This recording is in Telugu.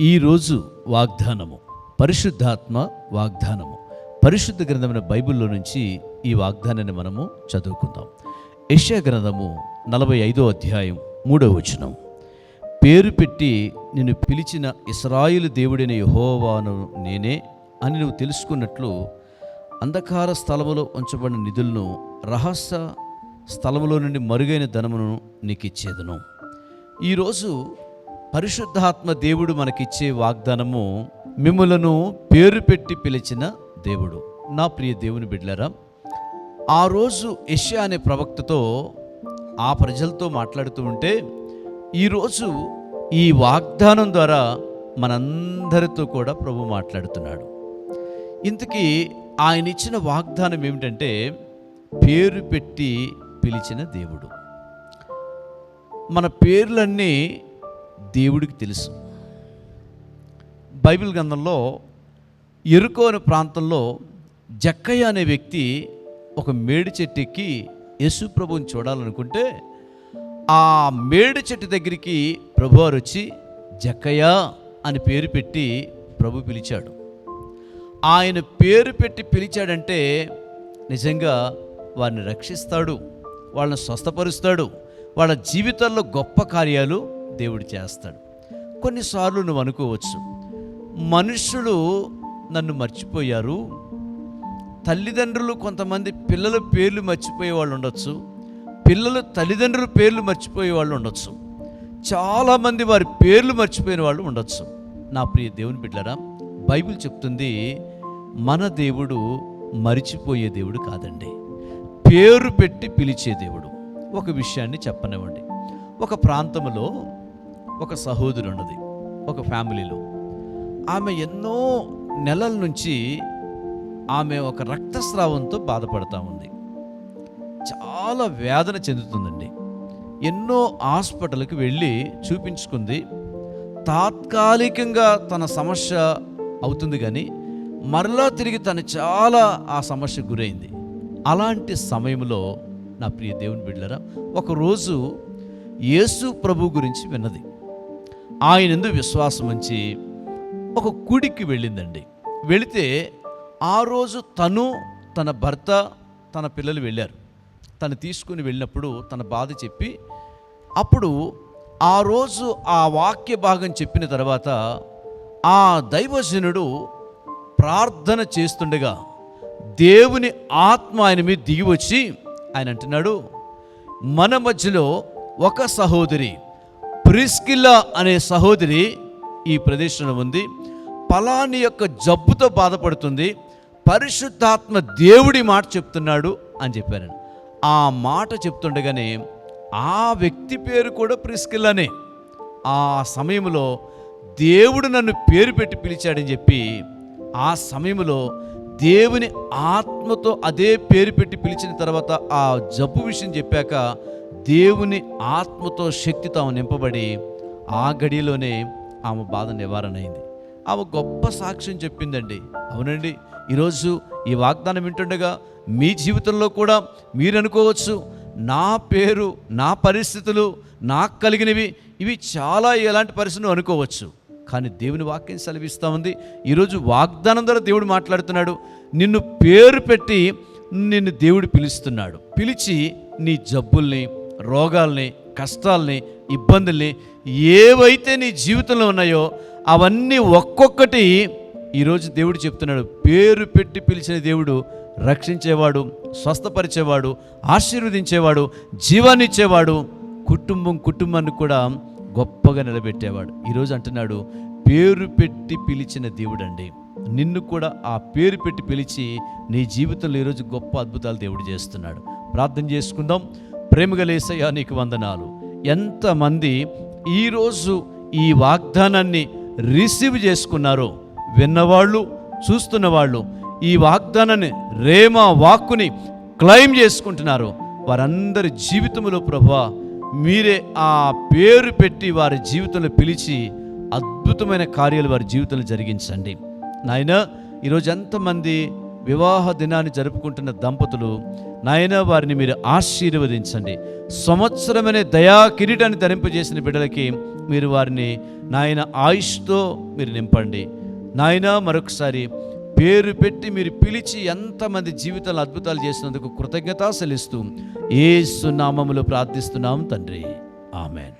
ఈరోజు వాగ్దానము పరిశుద్ధాత్మ వాగ్దానము. పరిశుద్ధ గ్రంథమైన బైబిల్లో నుంచి ఈ వాగ్దానాన్ని మనము చదువుకుందాం. యష్యా గ్రంథము నలభై ఐదో అధ్యాయం మూడో వచనం. పేరు పెట్టి నిన్ను పిలిచిన ఇస్రాయిలు దేవుడైన యహోవాను నేనే అని నువ్వు తెలుసుకున్నట్లు అంధకార స్థలములో ఉంచబడిన నిధులను రహస్య స్థలములో నుండి మరుగైన ధనమును నీకు ఇచ్చేదను ఈరోజు పరిశుద్ధాత్మ దేవుడు మనకిచ్చే వాగ్దానము మిమ్మలను పేరు పెట్టి పిలిచిన దేవుడు. నా ప్రియ దేవుని బిడ్డలరా ఆ రోజు యష్యా అనే ప్రవక్తతో ఆ ప్రజలతో మాట్లాడుతూ ఉంటే ఈరోజు ఈ వాగ్దానం ద్వారా మనందరితో కూడా ప్రభు మాట్లాడుతున్నాడు. ఇంతకీ ఆయన ఇచ్చిన వాగ్దానం ఏమిటంటే పేరు పెట్టి పిలిచిన దేవుడు. మన పేర్లన్నీ దేవుడికి తెలుసు. బైబిల్ గ్రంథంలో ఎరుకో అనే ప్రాంతంలో జక్కయ్య అనే వ్యక్తి ఒక మేడి చెట్టు ఎక్కి యేసు ప్రభుని చూడాలనుకుంటే ఆ మేడి చెట్టు దగ్గరికి ప్రభువారు వచ్చి జక్కయ్య అని పేరు పెట్టి ప్రభు పిలిచాడు. ఆయన పేరు పెట్టి పిలిచాడంటే నిజంగా వారిని రక్షిస్తాడు వాళ్ళని స్వస్థపరుస్తాడు వాళ్ళ జీవితాల్లో గొప్ప కార్యాలు దేవుడు చేస్తాడు. కొన్నిసార్లు నువ్వు అనుకోవచ్చు మనుషులు నన్ను మర్చిపోయారు తల్లిదండ్రులు కొంతమంది పిల్లల పేర్లు మర్చిపోయే వాళ్ళు ఉండొచ్చు పిల్లలు తల్లిదండ్రుల పేర్లు మర్చిపోయే వాళ్ళు ఉండొచ్చు చాలామంది వారి పేర్లు మర్చిపోయిన వాళ్ళు ఉండొచ్చు. నా ప్రియ దేవుని బిడ్డరా బైబిల్ చెప్తుంది మన దేవుడు మరిచిపోయే దేవుడు కాదండి. పేరు పెట్టి పిలిచే దేవుడు. ఒక విషయాన్ని చెప్పనివ్వండి. ఒక ప్రాంతంలో ఒక సహోదరు ఉన్నది ఒక ఫ్యామిలీలో. ఆమె ఎన్నో నెలల నుంచి ఆమె ఒక రక్తస్రావంతో బాధపడతా ఉంది. చాలా వేదన చెందుతుందండి. ఎన్నో హాస్పిటల్కి వెళ్ళి చూపించుకుంది. తాత్కాలికంగా తన సమస్య అవుతుంది కానీ మరలా తిరిగి తను చాలా ఆ సమస్య గురైంది. అలాంటి సమయంలో నా ప్రియ దేవుని బిడ్డలరా ఒకరోజు యేసు ప్రభు గురించి విన్నది. ఆయన ఎందు విశ్వాసం ఉంచి ఒక గుడికి వెళ్ళిందండి. వెళితే ఆ రోజు తను తన భర్త తన పిల్లలు వెళ్ళారు. తను తీసుకుని వెళ్ళినప్పుడు తన బాధ చెప్పి అప్పుడు ఆ రోజు ఆ వాక్య భాగం చెప్పిన తర్వాత ఆ దైవజనుడు ప్రార్థన చేస్తుండగా దేవుని ఆత్మ ఆయన మీద దిగి వచ్చి ఆయన అంటున్నాడు మన మధ్యలో ఒక సహోదరి ప్రిస్కిల్లా అనే సహోదరి ఈ ప్రదేశంలో ఉంది. పలాని యొక్క జబ్బుతో బాధపడుతుంది. పరిశుద్ధాత్మ దేవుడి మాట చెప్తున్నాడు అని చెప్పారు ఆ మాట చెప్తుండగానే ఆ వ్యక్తి పేరు కూడా ప్రిస్కిల్లానే. ఆ సమయంలో దేవుడు నన్ను పేరు పెట్టి పిలిచాడని చెప్పి ఆ సమయంలో దేవుని ఆత్మతో అదే పేరు పెట్టి పిలిచిన తర్వాత ఆ జబ్బు విషయం చెప్పాక దేవుని ఆత్మతో శక్తితో ఆమె నింపబడి ఆ గడిలోనే ఆమె బాధ నివారణ అయింది ఆమె గొప్ప సాక్ష్యం చెప్పిందండి. అవునండి ఈరోజు ఈ వాగ్దానం వింటుండగా మీ జీవితంలో కూడా మీరు అనుకోవచ్చు నా పేరు నా పరిస్థితులు నాకు కలిగినవి ఇవి చాలా ఎలాంటి పరిస్థితులు అనుకోవచ్చు. కానీ దేవుని వాక్యం సెలవిస్తూ ఉంది. ఈరోజు వాగ్దానం ద్వారా దేవుడు మాట్లాడుతున్నాడు. నిన్ను పేరు పెట్టి నిన్ను దేవుడు పిలుస్తున్నాడు. పిలిచి నీ జబ్బుల్ని రోగాల్ని కష్టాల్ని ఇబ్బందుల్ని ఏవైతే నీ జీవితంలో ఉన్నాయో అవన్నీ ఒక్కొక్కటి ఈరోజు దేవుడు చెప్తున్నాడు. పేరు పెట్టి పిలిచిన దేవుడు రక్షించేవాడు స్వస్థపరిచేవాడు ఆశీర్వదించేవాడు జీవాన్ని ఇచ్చేవాడు కుటుంబం కుటుంబాన్ని కూడా గొప్పగా నిలబెట్టేవాడు. ఈరోజు అంటున్నాడు పేరు పెట్టి పిలిచిన దేవుడండి. నిన్ను కూడా ఆ పేరు పెట్టి పిలిచి నీ జీవితంలో ఈరోజు గొప్ప అద్భుతాలు దేవుడు చేస్తున్నాడు. ప్రార్థన చేసుకుందాం. ప్రేమగలేసయ్యా నీకు వందనాలు. ఎంతమంది ఈరోజు ఈ వాగ్దానాన్ని రిసీవ్ చేసుకున్నారో విన్నవాళ్ళు చూస్తున్న వాళ్ళు ఈ వాగ్దానాన్ని రేమా వాక్కుని క్లెయిమ్ చేసుకుంటున్నారు వారందరి జీవితంలో ప్రభా మీరే ఆ పేరు పెట్టి వారి జీవితంలో పిలిచి అద్భుతమైన కార్యాలు వారి జీవితంలో జరిగించండి. నాయన ఈరోజు ఎంతమంది వివాహ దినాన్ని జరుపుకుంటున్న దంపతులు నాయన వారిని మీరు ఆశీర్వదించండి. సంవత్సరమనే దయా కిరీటాన్ని ధరింపజేసిన బిడ్డలకి మీరు వారిని నాయన ఆయుష్తో మీరు నింపండి. నాయన మరొకసారి పేరు పెట్టి మీరు పిలిచి ఎంతమంది జీవితాలు అద్భుతాలు చేసినందుకు కృతజ్ఞత సెలిస్తూ ఏ సునామములు ప్రార్థిస్తున్నాం తండ్రి. ఆమెన్.